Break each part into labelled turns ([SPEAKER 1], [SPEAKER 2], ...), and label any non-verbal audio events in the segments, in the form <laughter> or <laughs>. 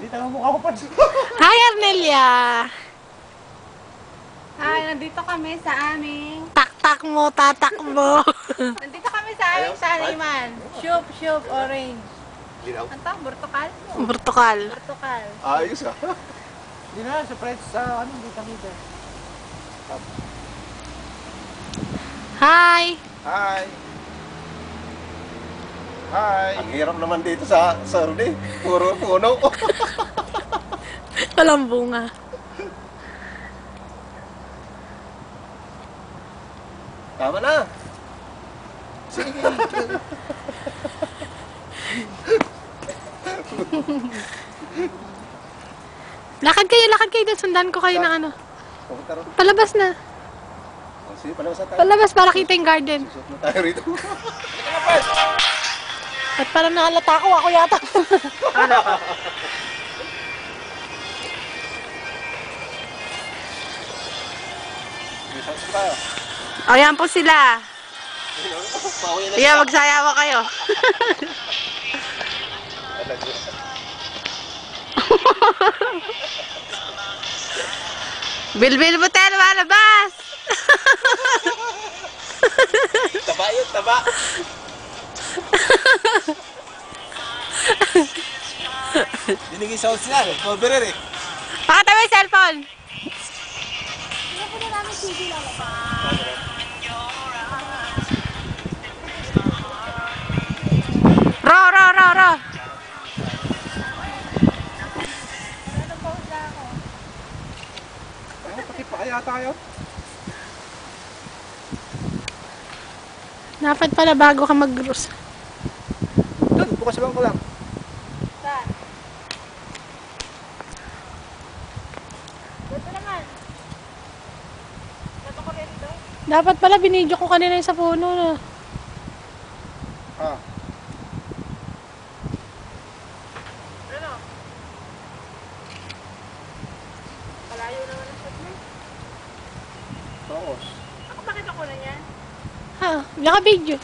[SPEAKER 1] Dito ang mukha ko pa.
[SPEAKER 2] Hi, Arnelia!
[SPEAKER 3] Hi, nandito kami sa aming...
[SPEAKER 2] Tak-tak mo, tatakbo. <laughs>
[SPEAKER 3] Nandito kami sa aming saniman. Shoop, shoop, orange.
[SPEAKER 1] Linaw.
[SPEAKER 3] Ano to? Burtukal?
[SPEAKER 2] Burtukal.
[SPEAKER 3] Burtukal.
[SPEAKER 1] Ayos ah. Hindi na, sa friends sa ano, dito dito.
[SPEAKER 2] Hi!
[SPEAKER 1] Hi! Hi! Ang hirap naman dito sa Saturday. Puro puno. <laughs>
[SPEAKER 2] Walang bunga.
[SPEAKER 1] Tama na. Sige.
[SPEAKER 2] Lakad kayo, lakad kayo. doon. Sundan ko kayo ng ano. Palabas na.
[SPEAKER 1] Oh, Sige, palabasan tayo.
[SPEAKER 2] Palabas para kita yung garden.
[SPEAKER 1] Susot na tayo rito.
[SPEAKER 2] At parang nakalata ko, ako yata.
[SPEAKER 1] Susot na tayo.
[SPEAKER 2] o, yan po sila. Ayan, magsayawa kayo. <laughs> Bilbil mo tayo, lumalabas.
[SPEAKER 1] Taba yun, taba. Dinigay sa house niya, coverer eh.
[SPEAKER 2] Pakita mo yung cellphone. Ro, ro, ro, ro.
[SPEAKER 1] Ay, pati pa kaya tayo.
[SPEAKER 2] Dapat pala bago ka mag-gross.
[SPEAKER 1] Doon, bukas lang ko lang.
[SPEAKER 3] Saan? Dito naman. Dito ko rin dito.
[SPEAKER 2] Dapat pala binidyo ko kanina yung sa puno. No?
[SPEAKER 1] Ah,
[SPEAKER 3] Ano? Malayo naman ang shot mo.
[SPEAKER 1] tapos.
[SPEAKER 3] Ako bakit ako na yan?
[SPEAKER 2] Ha, naka video.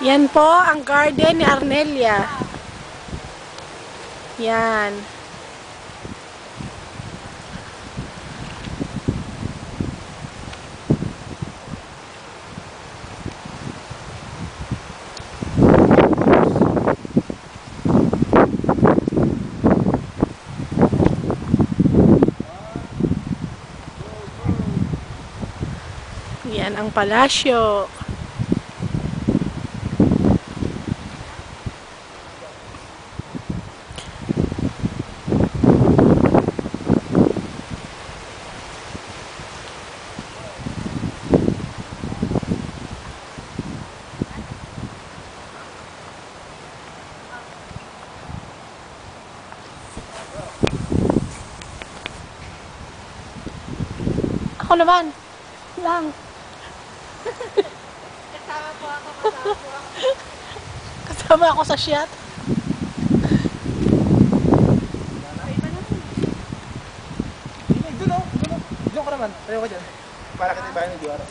[SPEAKER 2] Yan po ang garden ni Arnelia. Yan. Yan ang palasyo. Ako naman. Lang.
[SPEAKER 3] Kasama po ako, kasama po ako.
[SPEAKER 2] Kasama ako sa shot.
[SPEAKER 1] Doon oh, doon oh. Doon ka naman. Tayo ka dyan. Para kita ibahin ng diwara.